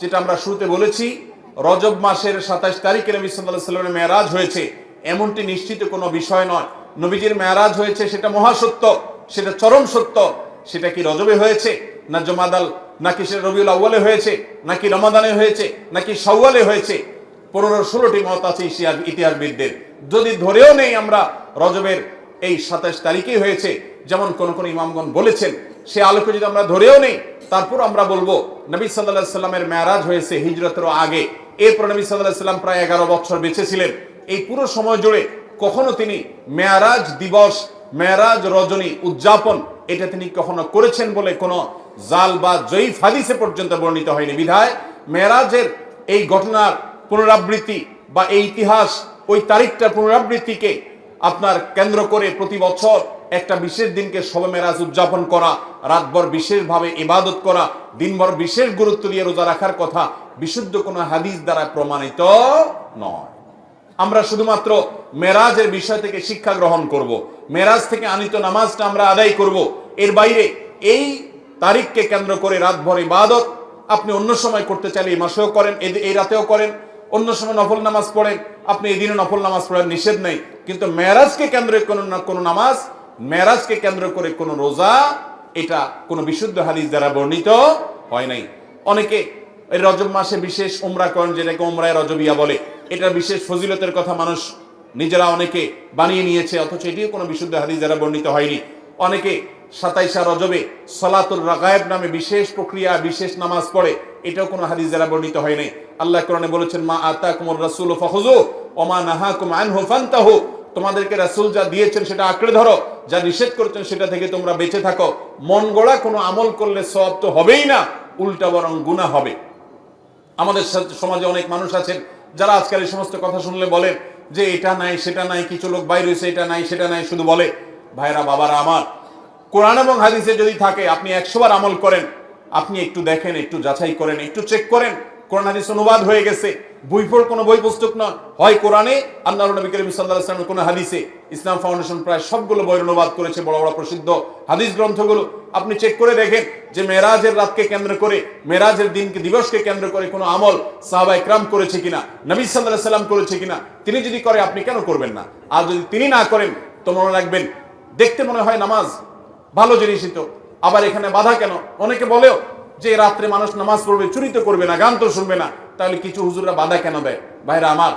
যেটা আমরা শুরুতে বলেছি, রজব মাসের সাতাশ তারিখে নবী সাল্লাহ সাল্লামের মেয়ারাজ হয়েছে। এমনটি নিশ্চিত কোনো বিষয় নয়। নবীজির মেয়ারাজ হয়েছে, সেটা মহাসত্য, সেটা চরম সত্য। সেটা কি রজবে হয়েছে, না জমাদাল নাকি সেটা রবিউল আউ্বালে হয়েছে, নাকি রমাদানে হয়েছে, নাকি সাউয়ালে হয়েছে? পনেরো, ষোলোটি মত আছে ইতিহাস- ইতিহাসবিদদের। যদি ধরেও নেই আমরা, রজবের এই সাতাশ তারিখেই হয়েছে, যেমন কোন কোন ইমামগণ বলেছেন, সে আলোকে যদি আমরা ধরেও নেই তারপর আমরা বলব, নবী সাল্লামের মেয়ারাজ হয়েছে হিজরতের আগে। এরপর নবী সাল্লাহ সাল্লাম প্রায় এগারো বছর বেঁচে ছিলেন। এই পুরো সময় জুড়ে কখনো তিনি মেয়ারাজ দিবস, মেয়ারাজ রজনী উদযাপন, এটা তিনি কখনো করেছেন বলে কোনো জাল বা জয়ীফ হাদিসে পর্যন্ত বর্ণিত হয়নি। বিধায় মেয়ারাজের এই ঘটনার পুনরাবৃত্তি বা এই ইতিহাস ওই তারিখটার পুনরাবৃত্তিকে আপনার কেন্দ্র করে প্রতি বছর একটা বিশেষ দিনকে শবে মেরাজ উদযাপন করা, রাতভর বিশেষভাবে ইবাদত করা, দিনভর বিশেষ গুরুত্ব দিয়ে রোজা রাখার কথা বিশুদ্ধ কোনো হাদিস দ্বারা প্রমাণিত নয় আমরা শুধুমাত্র মেরাজের বিষয় থেকে শিক্ষা গ্রহণ করব। মেরাজ থেকে আনিত নামাজটা আমরা আদায় করব। এর বাইরে এই তারিখকে কেন্দ্র করে রাতভর ইবাদত আপনি অন্য সময় করতে চাইলে এই মাসেও করেন এই রাতেও করেন, অন্য সময় নফল নামাজ পড়েন, আপনি এদিনে নফল নামাজ পড়েন নিষেধ নেই কিন্তু মেরাজকে কেন্দ্রে কোনো না কোনো নামাজ মেরাজকে কেন্দ্র করে কোনো রোজা, এটা কোনো বিশুদ্ধ হাদিস দ্বারা বর্ণিত হয় নাই। অনেকে এই রজব মাসে বিশেষ উমরা করেন, যেটাকে উমরায় রজবিয়া বলে। এটা বিশেষ ফজিলতের কথা মানুষ নিজেরা অনেকে বানিয়ে নিয়েছে, অথচ এটিও কোনো বিশুদ্ধ হাদিস দ্বারা বর্ণিত হয়নি। অনেকে সাতাইশা রজবে সলাতুল রাগায়েব নামে বিশেষ প্রক্রিয়া, বিশেষ নামাজ পড়ে, এটাও কোনো হাদিস দ্বারা বর্ণিত হয় নাই। আল্লাহ কোরআনে বলেছেন, মা আতা কুমর রাসুল ফাহুজু ওমা নাহা কুম আনহু ফান্তাহু। তোমাদেরকে রাসূল যা দিয়েছেন সেটা আঁকড়ে ধরো, যা নিষেধ করছেন সেটা থেকে তোমরা বেঁচে থাকো। মন গড়া কোনো আমল করলে সব তো হবেই না, উল্টা বরং গুনাহ হবে। আমাদের সমাজে অনেক মানুষ আছেন, যারা আজকাল এই সমস্ত কথা শুনলে বলেন যে এটা নাই, সেটা নাই, কিছু লোক বাইরে হয়েছে, এটা নাই, সেটা নাই, শুধু বলে, ভাইরা, বাবারা আমার। কোরআন এবং হাদিসে যদি থাকে, আপনি একশোবার আমল করেন, আপনি একটু দেখেন, একটু যাচাই করেন, একটু চেক করেন কোরআন হাদিস অনুবাদ হয়ে গেছে। বই পড়, কোনো বই পুস্তক নয়। হয় কোরআনে আল্লাহ নবী করিম সাল্লাহ ইসলামের কোনো হাদিসে। ইসলাম ফাউন্ডেশন প্রায় সবগুলো বইয়ের অনুবাদ করেছে, বড় বড় প্রসিদ্ধ হাদিস গ্রন্থগুলো। আপনি চেক করে দেখেন যে মেরাজের রাতকে কেন্দ্র করে মেরাজের দিনকে, দিবসকে কেন্দ্র করে কোনো আমল সাহাবা ইকরাম করেছে কিনা, নবী সাল্লাহ সাল্লাম করেছে কিনা, তিনি যদি করে, আপনি কেন করবেন না? আর যদি তিনি না করেন, তো মনে রাখবেন, দেখতে মনে হয় নামাজ ভালো জিনিসই তো। আবার এখানে বাধা কেন? অনেকে বলেও যে রাত্রে মানুষ নামাজ পড়বে চুরি তো করবে না, গান তো শুনবে না, তাহলে কিছু হুজুররা বাধা কেন দেয়? ভাইরা আমার,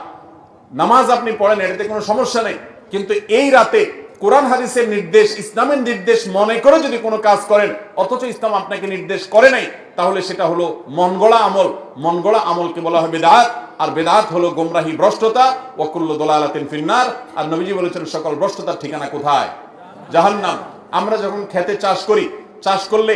নামাজ আপনি পড়েন, এটাতে কোনো সমস্যা নেই। কিন্তু এই রাতে কোরআন, হাদিসের নির্দেশ, ইসলামের নির্দেশ মনে করে যদি কোনো কাজ করেন, অথচ ইসলাম আপনাকে নির্দেশ করে নাই, তাহলে সেটা হলো মনগড়া আমল। মনগড়া আমলকে বলা হয় বেদাত, আর বেদাত হলো গোমরাহি ভ্রষ্টতা, ওয়াকুল্ল দোলালাতিন ফিন্নার। আর নবীজি বলেছেন, সকল ভ্রষ্টতার ঠিকানা কোথায়? জাহান্নাম। আমরা যখন খেতে চাষ করি, চাষ করলে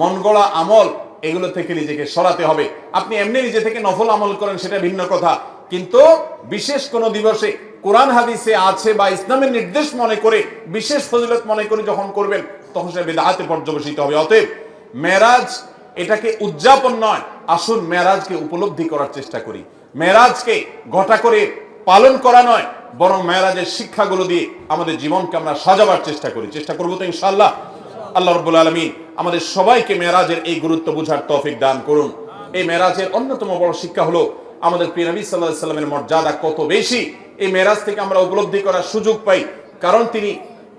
মনগড়া আমল, এগুলো থেকে নিজেকে সরাতে হবে। আপনি এমনি নিজে থেকে নফল আমল করেন, সেটা ভিন্ন কথা। কিন্তু বিশেষ কোন দিবসে, কোরআন হাদিসে আছে বা ইসলামের নির্দেশ মনে করে, বিশেষ ফজিলত মনে করে যখন করবেন, তখন সেটা বেদাতে পর্যবেসিত হবে। অতএব মেরাজ এটাকে উদযাপন নয়, আসুন মেরাজকে উপলব্ধি করার চেষ্টা করি। মেরাজকে ঘটা করে পালন করা নয়, বরং মেরাজের শিক্ষাগুলো দিয়ে আমাদের জীবনকে আমরা সাজাবার চেষ্টা করি। চেষ্টা করব তো ইনশাল্লাহ আল্লাহ রব্বুল আলমিন আমাদের সবাইকে মেরাজের এই গুরুত্ব বুঝার তৌফিক দান করুন। এই মেরাজের অন্যতম বড় শিক্ষা হলো, আমাদের নবী সাল্লাহ সাল্লামের মর্যাদা কত বেশি? এই মেরাজ থেকে আমরা উপলব্ধি করার সুযোগ পাই, কারণ তিনি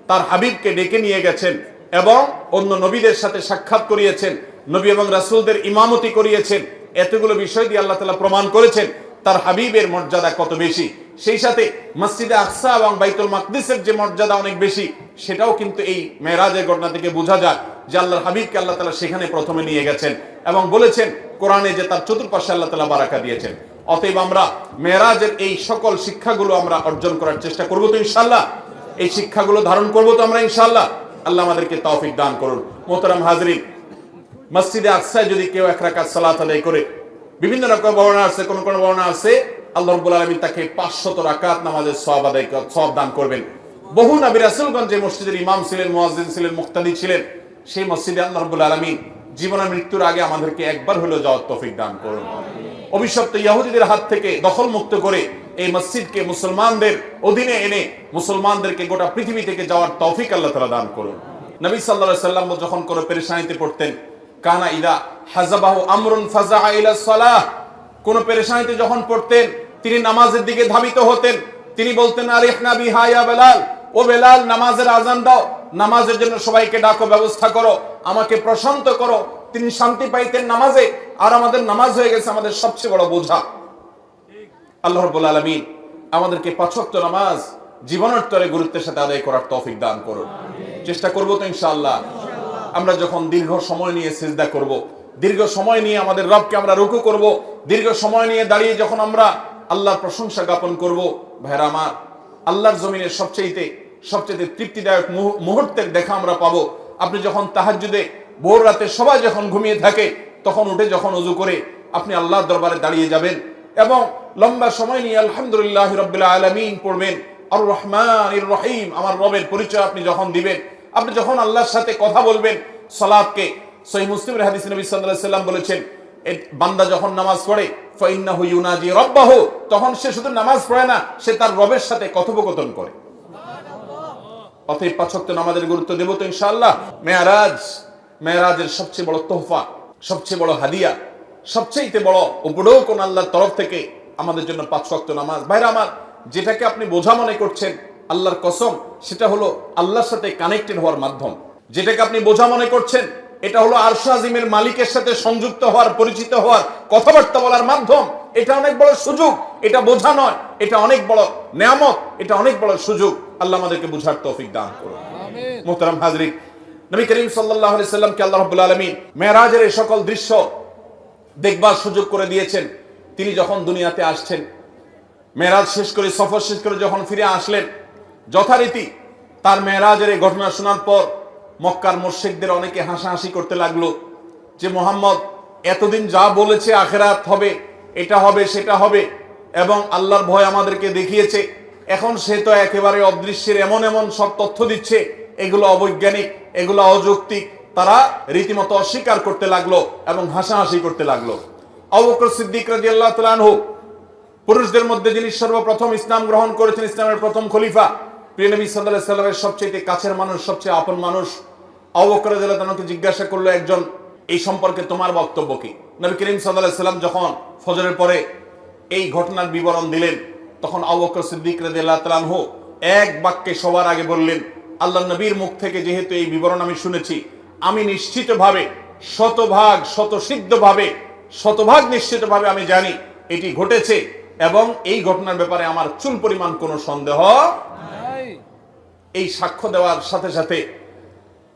তার হাবিবকে ডেকে নিয়ে গেছেন এবং অন্য নবীদের সাথে সাক্ষাৎ করিয়েছেন, নবী এবং রাসূলদের ইমামতি করিয়েছেন। এতগুলো বিষয় দিয়ে আল্লাহ তালা প্রমাণ করেছেন। তার হাবিবের মর্যাদা কত বেশি? সেই সাথে মসজিদে আকসা এবং বাইতুল মাকদিসের যে মর্যাদা অনেক বেশি, সেটাও কিন্তু এই মেয়েরাজের ঘটনা থেকে বোঝা যায় যে আল্লাহর হাবিবকে আল্লাহ তালা সেখানে প্রথমে নিয়ে গেছেন এবং বলেছেন কোরআনে যে তার চতুর্পাশে আল্লাহ তালা বারাকা দিয়েছেন। অতএব আমরা মেয়েরাজের এই সকল শিক্ষাগুলো আমরা অর্জন করার চেষ্টা করব তো ইনশাল্লাহ এই শিক্ষাগুলো ধারণ করব তো আমরা ইনশাল্লাহ আল্লাহ আমাদেরকে তৌফিক দান করুন। মোহতারাম হাজরিন, মসজিদে আকসায় যদি কেউ এক রাকাত সালাত আদায় করে বিভিন্ন রকম বর্ণনা আছে, কোন কোন বর্ণনা আছে? আল্লাহ রাব্বুল আলামিন তাকে 500 রাকাত নামাজের সওয়াব আদায় সওয়াব দান করবেন। বহু নবী রাসূলগঞ্জ যে মসজিদের ইমাম ছিলেন, মুয়াজ্জিন ছিলেন, মুক্তাদি ছিলেন, সেই মসজিদে আল্লাহ রাব্বুল আলামিন জীবনের মৃত্যুর আগে আমাদেরকে একবার হলেও যাওয়ার তৌফিক দান করুন। অভিশপ্ত ইহুদিদের হাত থেকে দখল মুক্ত করে এই মসজিদকে মুসলমানদের অধীনে এনে মুসলমানদেরকে গোটা পৃথিবী থেকে যাওয়ার তৌফিক আল্লাহ তাআলা দান করুন। নবী আলাইহি সাল্লাম যখন কোনো পেরেশানিতে পড়তেন, কানা ইদা হাজাবাহু আমরুন ফাজা ইলা সালাহ। কোন পেরেশানিতে যখন পড়তেন, তিনি নামাজের দিকে ধাবিত হতেন। তিনি বলতেন আরিফনা বিহা ইয়া বেলাল। ও বেলাল, নামাজের আজান দাও। নামাজের জন্য সবাইকে ডাকো, ব্যবস্থা করো। আমাকে প্রশান্ত করো। তিনি শান্তি পাইতেন নামাজে। আর আমাদের নামাজ হয়ে গেছে আমাদের সবচেয়ে বড় বোঝা। আল্লাহ রাব্বুল আলামিন আমাদেরকে পাঁচ ওয়াক্ত নামাজ জীবনের তরে গুরুত্বের সাথে আদায় করার তৌফিক দান করুন। চেষ্টা করব তো ইনশাআল্লাহ। আমরা যখন দীর্ঘ সময় নিয়ে সিজদা করব দীর্ঘ সময় নিয়ে আমাদের রবকে আমরা রুকু করব। দীর্ঘ সময় নিয়ে দাঁড়িয়ে যখন আমরা আল্লাহর প্রশংসা জ্ঞাপন করব, ভাইরা আমার, আল্লাহর জমিনের সবচেয়েতে সবচেয়ে তৃপ্তিদায়ক মুহূর্তের দেখা আমরা পাবো। আপনি যখন তাহাজ্জুদে, ভোর রাতে সবাই যখন ঘুমিয়ে থাকে, তখন উঠে যখন উজু করে আপনি আল্লাহর দরবারে দাঁড়িয়ে যাবেন এবং লম্বা সময় নিয়ে আলহামদুলিল্লাহ রবিল আলমিন পড়বেন। আর রহমান রহিম, আমার রবের পরিচয় আপনি যখন দিবেন, আপনি যখন আল্লাহর সাথে কথা বলবেন সালাদকে সহি মুসলিম হাদিস নবী সাল্লাল্লাহু সাল্লাম বলেছেন বান্দা যখন নামাজ পড়ে, ফাইন্নাহু ইউনাজি রব্বাহু তখন সে শুধু নামাজ পড়ে না, সে তার রবের সাথে কথোপকথন করে। অতএব পাঁচক্ত নামাজের গুরুত্ব দেবো তো ইনশাআল্লাহ। মেয়ারাজ, মেয়ারাজের সবচেয়ে বড় তোহফা, সবচেয়ে বড় হাদিয়া সবচেয়ে বড় কোন আল্লাহর তরফ থেকে আমাদের জন্য পাঁচ নামাজ। ভাইরা আমার, যেটাকে আপনি বোঝা মনে করছেন, আল্লাহর কসম, সেটা হলো আল্লাহর সাথে কানেক্টেড হওয়ার মাধ্যম। যেটাকে আপনি বোঝা মনে করছেন এটা হলো আরশা আজিমের মালিকের সাথে সংযুক্ত হওয়ার পরিচিত হওয়ার কথাবার্তা বলার মাধ্যম। এটা অনেক বড় সুযোগ এটা বোঝা নয় এটা অনেক বড় নেয়ামত এটা অনেক বড় সুযোগ। আল্লাহ আমাদেরকে বুঝার তৌফিক দান করুন। মোহতারাম হাজরিক নবী করিম সাল্লাল্লাহু আলাইহি সাল্লামকে আল্লাহ রাব্বুল আলামিন মেরাজের এই সকল দৃশ্য দেখবার সুযোগ করে দিয়েছেন। তিনি যখন দুনিয়াতে আসছেন মেরাজ শেষ করে সফর শেষ করে যখন ফিরে আসলেন যথারীতি তার মেরাজের এই ঘটনা শোনার পর মক্কার মোর্শেকদের অনেকে হাসাহাসি করতে লাগল যে মোহাম্মদ, এতদিন যা বলেছে আখেরাত হবে, এটা হবে, সেটা হবে, এবং আল্লাহর ভয় আমাদেরকে দেখিয়েছে। এখন সে তো একেবারে অদৃশ্যের এমন এমন সব তথ্য দিচ্ছে, এগুলো অবৈজ্ঞানিক, এগুলো অযৌক্তিক। তারা রীতিমতো অস্বীকার করতে লাগল এবং হাসাহাসি করতে লাগল। অবকর সিদ্দিক রাজি আল্লাহ তালানহু পুরুষদের মধ্যে যিনি সর্বপ্রথম ইসলাম গ্রহণ করেছেন, ইসলামের প্রথম খলিফা, প্রিয় নবী সাল্লাহ সাল্লামের সবচেয়ে কাছের মানুষ, সবচেয়ে আপন মানুষ অবকর তাকে জিজ্ঞাসা করল একজন, এই সম্পর্কে তোমার বক্তব্য কি? নবী করিম সাল্লাম যখন ফজরের পরে এই ঘটনার বিবরণ দিলেন, তখন অবকর সিদ্দিক আল্লাহ এক বাক্যে সবার আগে বললেন আল্লাহ নবীর মুখ থেকে যেহেতু এই বিবরণ আমি শুনেছি, আমি নিশ্চিতভাবে, শতভাগ, শতসিদ্ধভাবে, শতভাগ নিশ্চিতভাবে আমি জানি এটি ঘটেছে এবং এই ঘটনার ব্যাপারে আমার চুল পরিমাণ কোনো সন্দেহ এই সাক্ষ্য দেওয়ার সাথে সাথে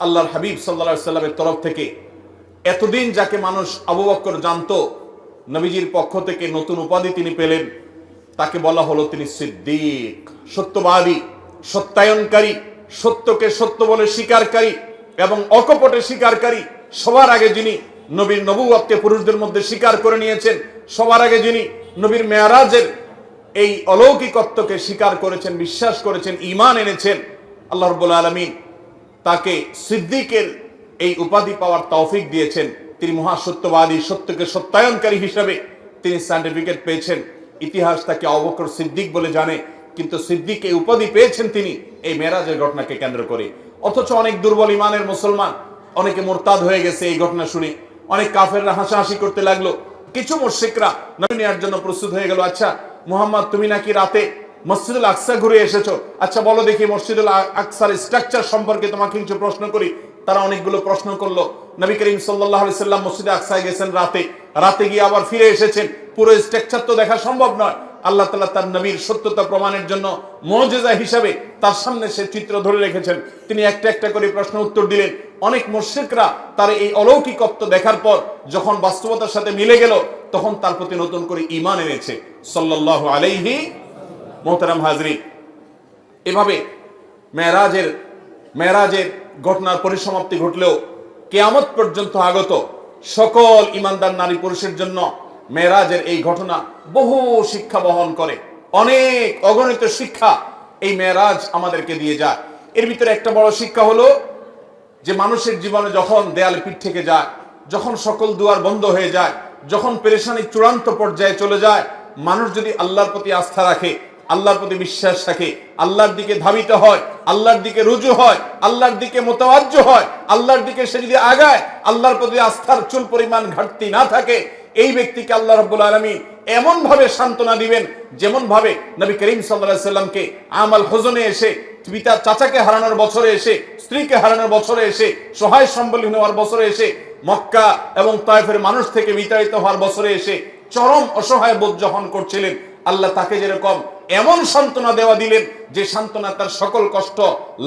আল্লাহর হাবিব সাল্লা সাল্লামের তরফ থেকে এতদিন যাকে মানুষ আবু জানতো, নবীজির পক্ষ থেকে নতুন উপাধি তিনি পেলেন, তাকে বলা হলো তিনি সিদ্দিক, সত্যবাদী, সত্যায়নকারী, সত্যকে সত্য বলে স্বীকারকারী এবং অকপটে স্বীকারকারী। সবার আগে যিনি নবীর নবুয়াতকে পুরুষদের মধ্যে স্বীকার করে নিয়েছেন, সবার আগে যিনি নবীর মেয়ারাজের এই অলৌকিকত্বকে স্বীকার করেছেন, বিশ্বাস করেছেন ইমান এনেছেন, আল্লাহ আলমিন তাকে সিদ্দিকের এই উপাধি পাওয়ার তৌফিক দিয়েছেন। তিনি মহাসত্যবাদী, সত্যকে সত্যায়নকারী হিসাবে তিনি সার্টিফিকেট পেয়েছেন। ইতিহাস তাকে অবকর সিদ্দিক বলে জানে, কিন্তু সিদ্দিক এই উপাধি পেয়েছেন তিনি এই মেরাজের ঘটনাকে কেন্দ্র করে। অথচ অনেক দুর্বল ইমানের মুসলমান, অনেকে মোরতাদ হয়ে গেছে এই ঘটনা শুনে। অনেক কাফেররা হাসাহাসি করতে লাগল। কিছু মুর্শিকরা নেওয়ার জন্য প্রস্তুত হয়ে গেল আচ্ছা মুহাম্মদ, তুমি নাকি রাতে মসজিদুল আকসা ঘুরে এসেছ? আচ্ছা বলো দেখি মসজিদুল আকসার স্ট্রাকচার সম্পর্কে তোমাকে কিছু প্রশ্ন করি। তারা অনেকগুলো প্রশ্ন করল। নবী করিম সাল্লাহ সাল্লাম মসজিদে আকসায় গেছেন রাতে। রাতে গিয়ে আবার ফিরে এসেছেন। পুরো স্ট্রাকচার তো দেখা সম্ভব নয়। আল্লাহ তালা তার নবীর সত্যতা প্রমাণের জন্য মজেজা হিসাবে তার সামনে সে চিত্র ধরে রেখেছেন। তিনি একটা একটা করে প্রশ্ন উত্তর দিলেন। অনেক মুর্শিকরা তার এই অলৌকিকত্ব দেখার পর যখন বাস্তবতার সাথে মিলে গেল, তখন তার প্রতি নতুন করে ইমান এনেছে। সাল্লাহ আলাইহি মোহতারাম হাজরি, এভাবে মেরাজের মেরাজের ঘটনার পরিসমাপ্তি ঘটলেও কেয়ামত পর্যন্ত আগত সকল ইমানদার নারী পুরুষের জন্য মেরাজের এই ঘটনা বহু শিক্ষা বহন করে। অনেক অগণিত শিক্ষা এই মেরাজ আমাদেরকে দিয়ে যায়। এর ভিতরে একটা বড় শিক্ষা হলো যে মানুষের জীবনে যখন দেয়াল পিঠ থেকে যায়, যখন সকল দুয়ার বন্ধ হয়ে যায়, যখন পেরেশানি চূড়ান্ত পর্যায়ে চলে যায়, মানুষ যদি আল্লাহর প্রতি আস্থা রাখে আল্লাহর প্রতি বিশ্বাস রাখে। আল্লাহর দিকে ধাবিত হয়, আল্লাহর দিকে রুজু হয়, আল্লাহর দিকে মোতাবাজ্য হয়, আল্লাহর দিকে সে যদি আগায়, আল্লাহর প্রতি আস্থার চুল পরিমাণ ঘাটতি না থাকে, এই ব্যক্তিকে আল্লাহ রব্বুল আলমী এমন ভাবে সান্ত্বনা দিবেন যেমন ভাবে নবী করিম সাল্লাহ সাল্লামকে আমাল হোজনে এসে পিতার চাচাকে হারানোর বছরে এসে, স্ত্রীকে হারানোর বছরে এসে, সহায় সম্বলহীন হওয়ার বছরে এসে, মক্কা এবং তাইফের মানুষ থেকে বিতাড়িত হওয়ার বছরে এসে চরম অসহায় বোধ যখন করছিলেন আল্লাহ তাকে যেরকম এমন সান্ত্বনা দেওয়া দিলেন যে সান্ত্বনা তার সকল কষ্ট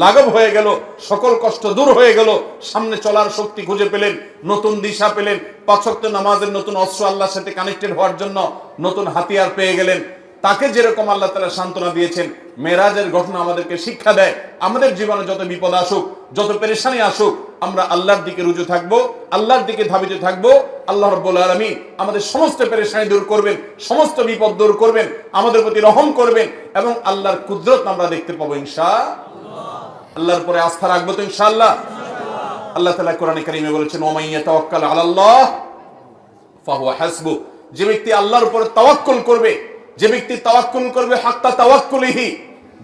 লাঘব হয়ে গেল, সকল কষ্ট দূর হয়ে গেল, সামনে চলার শক্তি খুঁজে পেলেন, নতুন দিশা পেলেন পাঁচক্ত নামাজের নতুন অস্ত্র আল্লাহর সাথে কানেক্টেড হওয়ার জন্য নতুন হাতিয়ার পেয়ে গেলেন। তাকে যেরকম আল্লাহ তালা সান্ত্বনা দিয়েছেন, মেরাজের ঘটনা আমাদেরকে শিক্ষা দেয়, আমাদের জীবনে যত বিপদ আসুক, যত পেরেশানি আসুক, আমরা আল্লাহর দিকে রুজু থাকব, আল্লাহর দিকে ধাবিত থাকব আল্লাহ রব্বুল আলমী আমাদের সমস্ত পেরেশানি দূর করবেন, সমস্ত বিপদ দূর করবেন, আমাদের প্রতি রহম করবেন এবং আল্লাহর কুদরত আমরা দেখতে পাবো ইনশা আল্লাহর পরে আস্থা রাখব তো ইনশাআল্লাহ। আল্লাহ তালা বলেছেন ওমাইয়া তাওয়াক্কাল ফাহুয়া হাসবু। যে ব্যক্তি আল্লাহর উপরে তাওয়াক্কুল করবে, যে ব্যক্তি তাওয়াক্কুল করবে, হাত্তা তাওয়াক্কুলিহি,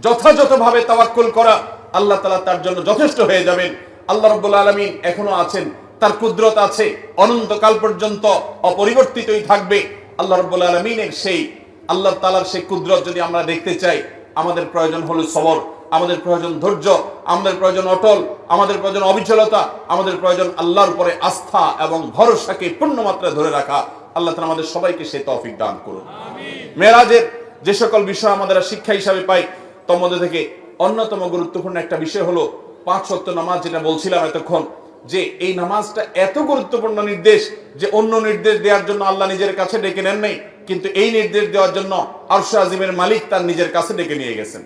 যথাযথভাবে তাওয়াক্কুল করা আল্লাহ তাআলা তার জন্য যথেষ্ট হয়ে যাবেন। আল্লাহ রাব্বুল আলামিন এখনও আছেন তার কুদরত আছে অনন্তকাল পর্যন্ত অপরিবর্তিতই থাকবে। আল্লাহ রাব্বুল আলামিনের সেই আল্লাহ তাআলার সেই কুদরত যদি আমরা দেখতে চাই আমাদের প্রয়োজন হলো সবর আমাদের প্রয়োজন ধৈর্য আমাদের প্রয়োজন অটল আমাদের প্রয়োজন অবিচলতা আমাদের প্রয়োজন আল্লাহর উপরে আস্থা এবং ভরসাকে পূর্ণ মাত্রায় ধরে রাখা। আল্লাহ তাআলা আমাদের সবাইকে সে তৌফিক দান করুন। মেরাজের যে সকল বিষয় আমাদের শিক্ষা হিসাবে পাই তোর মধ্যে থেকে অন্যতম গুরুত্বপূর্ণ একটা বিষয় হলো পাঁচ সত্য নামাজ যেটা বলছিলাম এতক্ষণ। যে এই নামাজটা এত গুরুত্বপূর্ণ নির্দেশ যে অন্য নির্দেশ দেওয়ার জন্য আল্লাহ নিজের কাছে ডেকে নেন নাই, কিন্তু এই নির্দেশ দেওয়ার জন্য আরশ আজিমের মালিক তার নিজের কাছে ডেকে নিয়ে গেছেন।